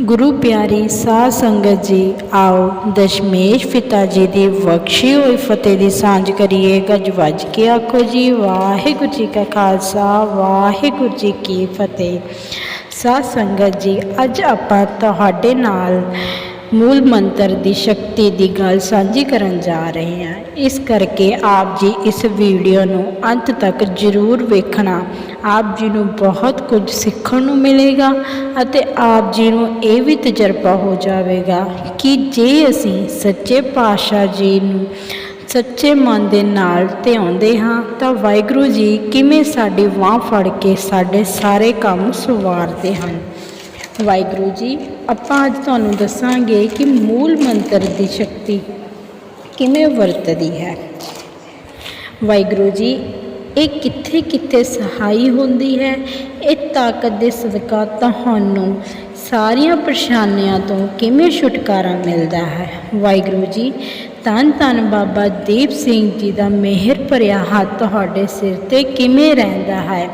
ਗੁਰੂ ਪਿਆਰੀ ਸਾਧ ਸੰਗਤ ਜੀ, ਆਓ ਦਸ਼ਮੇਸ਼ ਪਿਤਾ ਜੀ ਦੀ ਬਖਸ਼ੀ ਹੋਈ ਫਤਿਹ ਦੀ ਸਾਂਝ ਕਰੀਏ। ਗੱਜ ਵੱਜ ਕੇ ਆਖੋ ਜੀ, ਵਾਹਿਗੁਰੂ ਜੀ ਕਾ ਖਾਲਸਾ, ਵਾਹਿਗੁਰੂ ਜੀ ਕੀ ਫਤਿਹ। ਸਾਧ ਸੰਗਤ ਜੀ, ਅੱਜ ਆਪਾਂ ਤੁਹਾਡੇ ਨਾਲ ਮੂਲ ਮੰਤਰ ਦੀ ਸ਼ਕਤੀ ਦੀ ਗੱਲ ਸਾਂਝੀ ਕਰਨ ਜਾ ਰਹੇ ਹਾਂ। ਇਸ ਕਰਕੇ ਆਪ ਜੀ ਇਸ ਵੀਡੀਓ ਨੂੰ ਅੰਤ ਤੱਕ ਜ਼ਰੂਰ ਵੇਖਣਾ। ਆਪ ਜੀ ਨੂੰ ਬਹੁਤ ਕੁਝ ਸਿੱਖਣ ਨੂੰ ਮਿਲੇਗਾ ਅਤੇ ਆਪ ਜੀ ਨੂੰ ਇਹ ਵੀ ਤਜਰਬਾ ਹੋ ਜਾਵੇਗਾ ਕਿ ਜੇ ਅਸੀਂ ਸੱਚੇ ਪਾਤਸ਼ਾਹ ਜੀ ਨੂੰ ਸੱਚੇ ਮਨ ਦੇ ਨਾਲ ਧਿਆਉਂਦੇ ਹਾਂ, ਤਾਂ ਵਾਹਿਗੁਰੂ ਜੀ ਕਿਵੇਂ ਸਾਡੀ ਬਾਹ ਫੜ ਕੇ ਸਾਡੇ ਸਾਰੇ ਕੰਮ ਸਵਾਰਦੇ ਹਨ। ਵਾਹਿਗੁਰੂ ਜੀ, ਆਪਾਂ ਅੱਜ ਤੁਹਾਨੂੰ ਦੱਸਾਂਗੇ ਕਿ ਮੂਲ ਮੰਤਰ ਦੀ ਸ਼ਕਤੀ ਕਿਵੇਂ ਵਰਤਦੀ ਹੈ। ਵਾਹਿਗੁਰੂ ਜੀ, ਇਹ ਕਿੱਥੇ ਕਿੱਥੇ ਸਹਾਈ ਹੁੰਦੀ ਹੈ? ਇਹ ਤਾਕਤ ਦੇ ਸਦਕਾ ਤੁਹਾਨੂੰ ਸਾਰੀਆਂ ਪਰੇਸ਼ਾਨੀਆਂ ਤੋਂ ਕਿਵੇਂ ਛੁਟਕਾਰਾ ਮਿਲਦਾ ਹੈ? ਵਾਹਿਗੁਰੂ ਜੀ ਧੰਨ ਧੰਨ ਬਾਬਾ ਦੀਪ ਸਿੰਘ ਜੀ ਦਾ ਮਿਹਰ ਭਰਿਆ ਹੱਥ ਤੁਹਾਡੇ ਸਿਰ ਤੇ ਕਿਵੇਂ ਰਹਿੰਦਾ ਹੈ?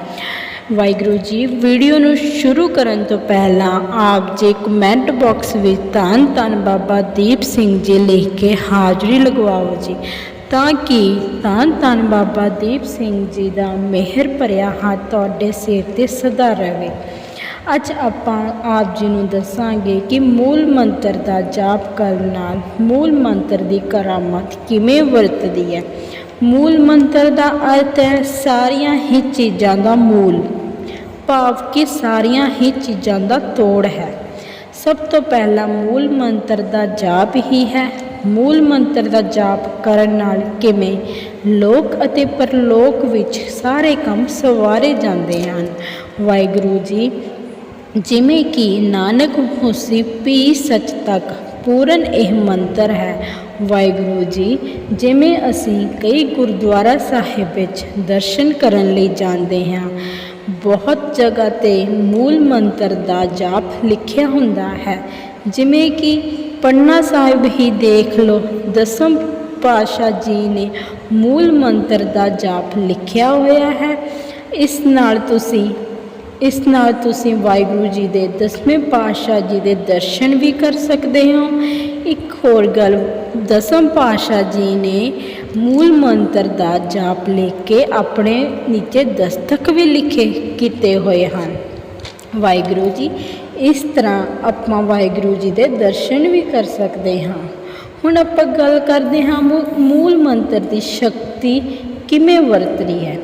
ਵਾਹਿਗੁਰੂ ਜੀ, ਵੀਡੀਓ ਨੂੰ ਸ਼ੁਰੂ ਕਰਨ ਤੋਂ ਪਹਿਲਾਂ ਆਪ ਜੀ ਕਮੈਂਟ ਬਾਕਸ ਵਿੱਚ ਧੰਨ ਧੰਨ ਬਾਬਾ ਦੀਪ ਸਿੰਘ ਜੀ ਲਿਖ ਕੇ ਹਾਜ਼ਰੀ ਲਗਵਾਓ ਜੀ। ਤਾਂ ਕਿ ਧੰਨ ਧੰਨ ਬਾਬਾ ਦੀਪ ਸਿੰਘ ਜੀ ਦਾ ਮਿਹਰ ਭਰਿਆ ਹੱਥ ਤੁਹਾਡੇ ਸਿਰ ਤੇ ਸਦਾ ਰਹੇ। ਅੱਜ ਆਪਾਂ ਆਪ ਜੀ ਨੂੰ ਦੱਸਾਂਗੇ ਕਿ ਮੂਲ ਮੰਤਰ ਦਾ ਜਾਪ ਕਰਨ ਨਾਲ ਮੂਲ ਮੰਤਰ ਦੀ ਕਰਾਮਤ ਕਿਵੇਂ ਵਰਤਦੀ ਹੈ। ਮੂਲ ਮੰਤਰ ਦਾ ਅਰਥ ਹੈ ਸਾਰੀਆਂ ਹੀ ਚੀਜ਼ਾਂ ਦਾ ਮੂਲ। ਭਾਵ ਕਿ ਸਾਰੀਆਂ ਹੀ ਚੀਜ਼ਾਂ ਦਾ ਤੋੜ ਹੈ। ਸਭ ਤੋਂ ਪਹਿਲਾਂ ਮੂਲ ਮੰਤਰ ਦਾ ਜਾਪ ਹੀ ਹੈ। ਮੂਲ ਮੰਤਰ ਦਾ ਜਾਪ ਕਰਨ ਨਾਲ ਕਿਵੇਂ? ਲੋਕ ਅਤੇ ਪਰਲੋਕ ਵਿੱਚ ਸਾਰੇ ਕੰਮ ਸਵਾਰੇ ਜਾਂਦੇ ਹਨ। ਵਾਹਿਗੁਰੂ ਜੀ, ਜਿਵੇਂ ਕਿ ਨਾਨਕ ਹੋਸੀ ਪੀ ਸੱਚ ਤੱਕ ਪੂਰਨ ਇਹ ਮੰਤਰ ਹੈ। ਵਾਹਿਗੁਰੂ ਜੀ, ਜਿਵੇਂ ਅਸੀਂ ਕਈ ਗੁਰਦੁਆਰਾ ਸਾਹਿਬ ਵਿੱਚ ਦਰਸ਼ਨ ਕਰਨ ਲਈ ਜਾਂਦੇ ਹਾਂ, ਬਹੁਤ ਜਗ੍ਹਾ ਤੇ ਮੂਲ ਮੰਤਰ ਦਾ ਜਾਪ ਲਿਖਿਆ ਹੁੰਦਾ ਹੈ। ਜਿਵੇਂ ਕਿ ਪਟਨਾ ਸਾਹਿਬ ਹੀ ਦੇਖ ਲਓ, ਦਸਮ ਪਾਸ਼ਾ ਜੀ ਨੇ ਮੂਲ ਮੰਤਰ ਦਾ ਜਾਪ ਲਿਖਿਆ ਹੋਇਆ ਹੈ। ਇਸ ਨਾਲ ਤੁਸੀਂ ਇਸ ਨਾਲ ਤੁਸੀਂ ਵਾਹਿਗੁਰੂ ਜੀ ਦੇ ਦਸਵੇਂ ਪਾਤਸ਼ਾਹ ਜੀ ਦੇ ਦਰਸ਼ਨ ਵੀ ਕਰ ਸਕਦੇ ਹੋ। ਇੱਕ ਹੋਰ ਗੱਲ, ਦਸਮ ਪਾਤਸ਼ਾਹ ਜੀ ਨੇ ਮੂਲ ਮੰਤਰ ਦਾ ਜਾਪ ਲਿਖ ਕੇ ਆਪਣੇ ਨੀਚੇ ਦਸਤਕ ਵੀ ਲਿਖੇ, ਕੀਤੇ ਹੋਏ ਹਨ। ਵਾਹਿਗੁਰੂ ਜੀ, ਇਸ ਤਰ੍ਹਾਂ ਆਪਾਂ ਵਾਹਿਗੁਰੂ ਜੀ ਦੇ ਦਰਸ਼ਨ ਵੀ ਕਰ ਸਕਦੇ ਹਾਂ। ਹੁਣ ਆਪਾਂ ਗੱਲ ਕਰਦੇ ਹਾਂ ਮੂ- ਮੂਲ ਮੰਤਰ ਦੀ ਸ਼ਕਤੀ ਕਿਵੇਂ ਵਰਤਣੀ ਹੈ?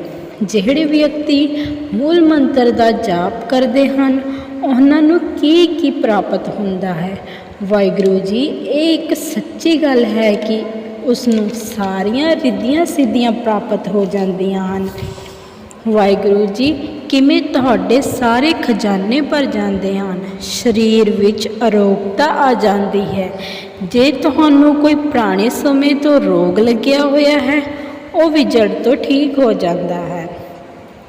ਜਿਹੜੇ ਵਿਅਕਤੀ ਮੂਲ ਮੰਤਰ ਦਾ ਜਾਪ ਕਰਦੇ ਹਨ, ਉਹਨਾਂ ਨੂੰ ਕੀ ਕੀ ਪ੍ਰਾਪਤ ਹੁੰਦਾ ਹੈ? ਵਾਹਿਗੁਰੂ ਜੀ, ਇਹ ਇੱਕ ਸੱਚੀ ਗੱਲ ਹੈ ਕਿ ਉਸ ਨੂੰ ਸਾਰੀਆਂ ਰਿੱਧੀਆਂ ਸਿੱਧੀਆਂ ਪ੍ਰਾਪਤ ਹੋ ਜਾਂਦੀਆਂ ਹਨ। ਵਾਹਿਗੁਰੂ ਜੀ, ਕਿਵੇਂ ਤੁਹਾਡੇ ਸਾਰੇ ਖਜ਼ਾਨੇ ਭਰ ਜਾਂਦੇ ਹਨ? ਸਰੀਰ ਵਿੱਚ ਅਰੋਗਤਾ ਆ ਜਾਂਦੀ ਹੈ। ਜੇ ਤੁਹਾਨੂੰ ਕੋਈ ਪੁਰਾਣੇ ਸਮੇਂ ਤੋਂ ਰੋਗ ਲੱਗਿਆ ਹੋਇਆ ਹੈ, ਉਹ ਵੀ ਜੜ ਤੋਂ ਠੀਕ ਹੋ ਜਾਂਦਾ ਹੈ।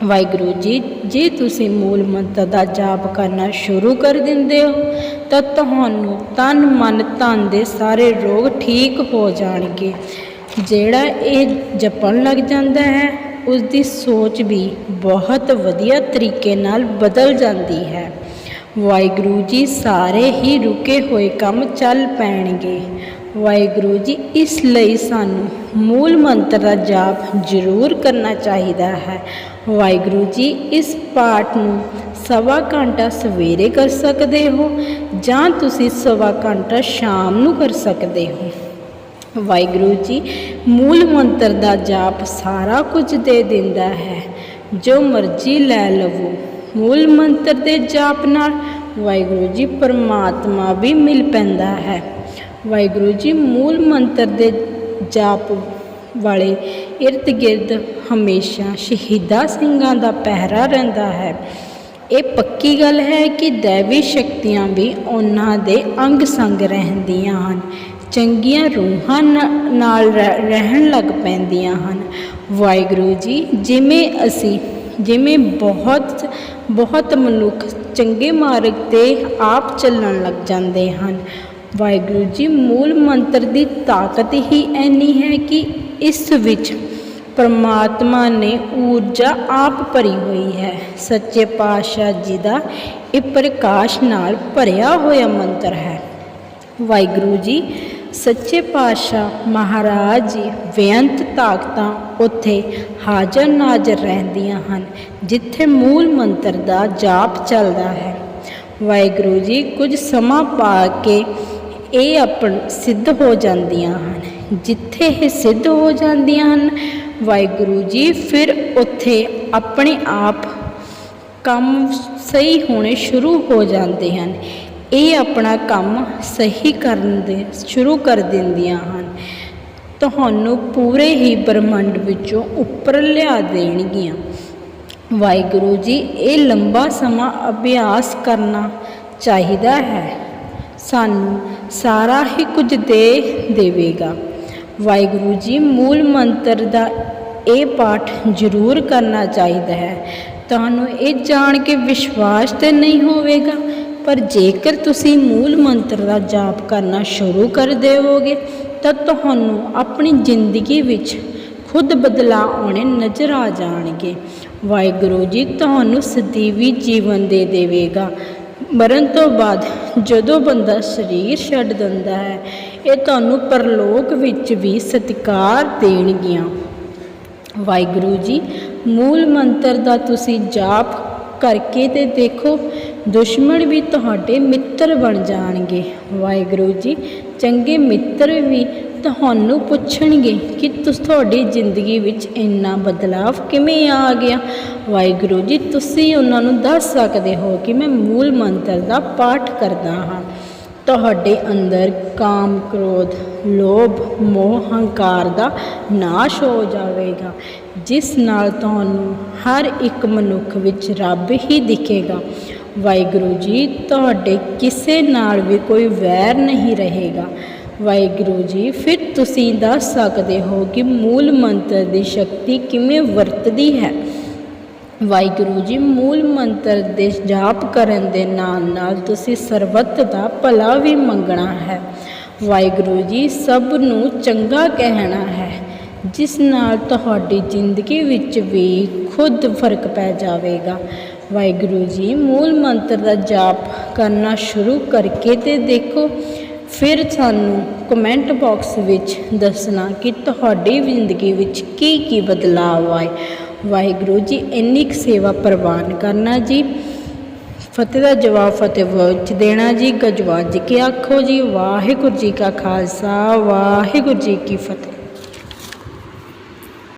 ਵਾਹਿਗੁਰੂ ਜੀ, ਜੇ ਤੁਸੀਂ ਮੂਲ ਮੰਤਰ ਦਾ ਜਾਪ ਕਰਨਾ ਸ਼ੁਰੂ ਕਰ ਦਿੰਦੇ ਹੋ, ਤਾਂ ਤੁਹਾਨੂੰ ਤਨ, ਮਨ, ਧਨ ਦੇ ਸਾਰੇ ਰੋਗ ਠੀਕ ਹੋ ਜਾਣਗੇ। ਜਿਹੜਾ ਇਹ ਜਪਣ ਲੱਗ ਜਾਂਦਾ ਹੈ ਉਸ ਦੀ ਸੋਚ ਵੀ ਬਹੁਤ ਵਧੀਆ ਤਰੀਕੇ ਨਾਲ ਬਦਲ ਜਾਂਦੀ ਹੈ। ਵਾਹਿਗੁਰੂ ਜੀ, ਸਾਰੇ ਹੀ ਰੁਕੇ ਹੋਏ ਕੰਮ ਚੱਲ ਪੈਣਗੇ। ਵਾਹਿਗੁਰੂ ਜੀ, ਇਸ ਲਈ ਸਾਨੂੰ ਮੂਲ ਮੰਤਰ ਦਾ ਜਾਪ ਜ਼ਰੂਰ ਕਰਨਾ ਚਾਹੀਦਾ ਹੈ। ਵਾਹਿਗੁਰੂ ਜੀ, ਇਸ ਪਾਠ ਨੂੰ ਸਵਾ ਘੰਟਾ ਸਵੇਰੇ ਕਰ ਸਕਦੇ ਹੋ ਜਾਂ ਤੁਸੀਂ ਸਵਾ ਘੰਟਾ ਸ਼ਾਮ ਨੂੰ ਕਰ ਸਕਦੇ ਹੋ। ਵਾਹਿਗੁਰੂ ਜੀ, ਮੂਲ ਮੰਤਰ ਦਾ ਜਾਪ ਸਾਰਾ ਕੁਝ ਦੇ ਦਿੰਦਾ ਹੈ। ਜੋ ਮਰਜ਼ੀ ਲੈ ਲਵੋ, ਮੂਲ ਮੰਤਰ ਦੇ ਜਾਪ ਨਾਲ ਵਾਹਿਗੁਰੂ ਜੀ, ਪਰਮਾਤਮਾ ਵੀ ਮਿਲ ਪੈਂਦਾ ਹੈ। ਵਾਹਿਗੁਰੂ ਜੀ, ਮੂਲ ਮੰਤਰ ਦੇ ਜਾਪ ਵਾਲੇ ਇਰਦ ਗਿਰਦ ਹਮੇਸ਼ਾ ਸ਼ਹੀਦਾ ਸਿੰਘਾਂ ਦਾ ਪਹਿਰਾ ਰਹਿੰਦਾ ਹੈ। ਇਹ ਪੱਕੀ ਗੱਲ ਹੈ ਕਿ ਦੇਵੀ ਸ਼ਕਤੀਆਂ ਵੀ ਉਹਨਾਂ ਦੇ ਅੰਗ ਸੰਗ ਰਹਿੰਦੀਆਂ ਹਨ। ਚੰਗੀਆਂ ਰੂਹਾਂ ਨ- ਨਾਲ ਰਹਿ- ਰਹਿਣ ਲੱਗ ਪੈਂਦੀਆਂ ਹਨ। ਵਾਹਿਗੁਰੂ ਜੀ, ਜਿਵੇਂ ਅਸੀਂ, ਜਿਵੇਂ ਬਹੁਤ ਬਹੁਤ ਮਨੁੱਖ ਚੰਗੇ ਮਾਰਗ ਤੇ ਆਪ ਚੱਲਣ ਲੱਗ ਜਾਂਦੇ ਹਨ ਵਾਹਿਗੁਰੂ ਜੀ, ਮੂਲ ਮੰਤਰ ਦੀ ਤਾਕਤ ਹੀ ਐਨੀ ਹੈ ਕਿ ਇਸ ਵਿੱਚ ਪਰਮਾਤਮਾ ਨੇ ਊਰਜਾ ਆਪ ਭਰੀ ਹੋਈ ਹੈ। ਸੱਚੇ ਪਾਤਸ਼ਾਹ ਜੀ ਦਾ ਇਹ ਪ੍ਰਕਾਸ਼ ਨਾਲ ਭਰਿਆ ਹੋਇਆ ਮੰਤਰ ਹੈ। ਵਾਹਿਗੁਰੂ ਜੀ, ਸੱਚੇ ਪਾਤਸ਼ਾਹ ਮਹਾਰਾਜ ਜੀ ਬੇਅੰਤ ਤਾਕਤਾਂ ਉੱਥੇ ਹਾਜ਼ਰ ਨਾਜ਼ਰ ਰਹਿੰਦੀਆਂ ਹਨ, ਜਿੱਥੇ ਮੂਲ ਮੰਤਰ ਦਾ ਜਾਪ ਚੱਲਦਾ ਹੈ। ਵਾਹਿਗੁਰੂ ਜੀ, ਕੁਝ ਸਮਾਂ ਪਾ ਕੇ ਇਹ ਆਪਣ ਸਿੱਧ ਹੋ ਜਾਂਦੀਆਂ ਹਨ। ਜਿੱਥੇ ਇਹ ਸਿੱਧ ਹੋ ਜਾਂਦੀਆਂ ਹਨ, ਵਾਹਿਗੁਰੂ ਜੀ ਫਿਰ ਉੱਥੇ ਆਪਣੇ ਆਪ ਕੰਮ ਸਹੀ ਹੋਣੇ ਸ਼ੁਰੂ ਹੋ ਜਾਂਦੇ ਹਨ। ਇਹ ਆਪਣਾ ਕੰਮ ਸਹੀ ਕਰਨ ਦੇ ਸ਼ੁਰੂ ਕਰ ਦਿੰਦੀਆਂ ਹਨ। ਤੁਹਾਨੂੰ ਪੂਰੇ ਹੀ ਬ੍ਰਹਮੰਡ ਵਿੱਚੋਂ ਉੱਪਰ ਲਿਆ ਦੇਣਗੀਆਂ। ਵਾਹਿਗੁਰੂ ਜੀ, ਇਹ ਲੰਬਾ ਸਮਾਂ ਅਭਿਆਸ ਕਰਨਾ ਚਾਹੀਦਾ ਹੈ। ਸਾਨੂੰ ਸਾਰਾ ਹੀ ਕੁਝ ਦੇ ਦੇਵੇਗਾ। ਵਾਹਿਗੁਰੂ ਜੀ, ਮੂਲ ਮੰਤਰ ਦਾ ਇਹ ਪਾਠ ਜ਼ਰੂਰ ਕਰਨਾ ਚਾਹੀਦਾ ਹੈ। ਤੁਹਾਨੂੰ ਇਹ ਜਾਣ ਕੇ ਵਿਸ਼ਵਾਸ ਤੇ ਨਹੀਂ ਹੋਵੇਗਾ, ਪਰ ਜੇਕਰ ਤੁਸੀਂ ਮੂਲ ਮੰਤਰ ਦਾ ਜਾਪ ਕਰਨਾ ਸ਼ੁਰੂ ਕਰ ਦੇਵੋਗੇ ਤਾਂ ਤੁਹਾਨੂੰ ਆਪਣੀ ਜ਼ਿੰਦਗੀ ਵਿੱਚ ਖੁਦ ਬਦਲਾਅ ਆਉਣੇ ਨਜ਼ਰ ਆ ਜਾਣਗੇ। ਵਾਹਿਗੁਰੂ ਜੀ, ਤੁਹਾਨੂੰ ਸਦੀਵੀ ਜੀਵਨ ਦੇ ਦੇਵੇਗਾ। ਮਰਨ ਤੋਂ ਬਾਅਦ ਜਦੋਂ ਬੰਦਾ ਸਰੀਰ ਛੱਡ ਦਿੰਦਾ ਹੈ, ਇਹ ਤੁਹਾਨੂੰ ਪਰਲੋਕ ਵਿੱਚ ਵੀ ਸਤਿਕਾਰ ਦੇਣਗੀਆਂ। ਵਾਹਿਗੁਰੂ ਜੀ, ਮੂਲ ਮੰਤਰ ਦਾ ਤੁਸੀਂ ਜਾਪ ਕਰਕੇ ਤੇ ਦੇਖੋ, ਦੁਸ਼ਮਣ ਵੀ ਤੁਹਾਡੇ ਮਿੱਤਰ ਬਣ ਜਾਣਗੇ। ਵਾਹਿਗੁਰੂ ਜੀ, ਚੰਗੇ ਮਿੱਤਰ ਵੀ ਤੁਹਾਨੂੰ ਪੁੱਛਣਗੇ ਕਿ ਤੁਸ, ਤੁਹਾਡੀ ਜ਼ਿੰਦਗੀ ਵਿੱਚ ਇੰਨਾ ਬਦਲਾਵ ਕਿਵੇਂ ਆ ਗਿਆ? ਵਾਹਿਗੁਰੂ ਜੀ, ਤੁਸੀਂ ਉਹਨਾਂ ਨੂੰ ਦੱਸ ਸਕਦੇ ਹੋ ਕਿ ਮੈਂ ਮੂਲ ਮੰਤਰ ਦਾ ਪਾਠ ਕਰਦਾ ਹਾਂ। ਤੁਹਾਡੇ ਅੰਦਰ ਕਾਮ, ਕ੍ਰੋਧ, ਲੋਭ, ਮੋਹ, ਹੰਕਾਰ ਦਾ ਨਾਸ਼ ਹੋ ਜਾਵੇਗਾ, ਜਿਸ ਨਾਲ ਤੁਹਾਨੂੰ ਹਰ ਇੱਕ ਮਨੁੱਖ ਵਿੱਚ ਰੱਬ ਹੀ ਦਿਖੇਗਾ। ਵਾਹਿਗੁਰੂ ਜੀ, ਤੁਹਾਡੇ ਕਿਸੇ ਨਾਲ ਵੀ ਕੋਈ ਵੈਰ ਨਹੀਂ ਰਹੇਗਾ। ਵਾਹਿਗੁਰੂ ਜੀ, ਫਿਰ ਤੁਸੀਂ ਦੱਸ ਸਕਦੇ ਹੋ ਕਿ ਮੂਲ ਮੰਤਰ ਦੀ ਸ਼ਕਤੀ ਕਿਵੇਂ ਵਰਤਦੀ ਹੈ? ਵਾਹਿਗੁਰੂ ਜੀ, ਮੂਲ ਮੰਤਰ ਦੇ ਜਾਪ ਕਰਨ ਦੇ ਨਾਲ ਨਾਲ ਤੁਸੀਂ ਸਰਬੱਤ ਦਾ ਭਲਾ ਵੀ ਮੰਗਣਾ ਹੈ। ਵਾਹਿਗੁਰੂ ਜੀ, ਸਭ ਨੂੰ ਚੰਗਾ ਕਹਿਣਾ ਹੈ, ਜਿਸ ਨਾਲ ਤੁਹਾਡੀ ਜ਼ਿੰਦਗੀ ਵਿੱਚ ਵੀ ਖੁਦ ਫ਼ਰਕ ਪੈ ਜਾਵੇਗਾ। ਵਾਹਿਗੁਰੂ ਜੀ, ਮੂਲ ਮੰਤਰ ਦਾ ਜਾਪ ਕਰਨਾ ਸ਼ੁਰੂ ਕਰਕੇ ਤੇ ਦੇਖੋ ਫਿਰ ਸਾਨੂੰ ਕਮੈਂਟ ਬਾਕਸ ਵਿੱਚ ਦੱਸਣਾ ਕਿ ਤੁਹਾਡੀ ਜ਼ਿੰਦਗੀ ਵਿੱਚ ਕੀ ਕੀ ਬਦਲਾਅ ਆਏ। ਵਾਹਿਗੁਰੂ ਜੀ, ਇੰਨੀ ਕੁ ਸੇਵਾ ਪ੍ਰਵਾਨ ਕਰਨਾ ਜੀ। ਫਤਿਹ ਦਾ ਜਵਾਬ ਫਤਿਹ ਵਿੱਚ ਦੇਣਾ ਜੀ। ਗਜਵਾਜ ਕੇ ਆਖੋ ਜੀ, ਵਾਹਿਗੁਰੂ ਜੀ ਕਾ ਖਾਲਸਾ, ਵਾਹਿਗੁਰੂ ਜੀ ਕੀ ਫਤਿਹ।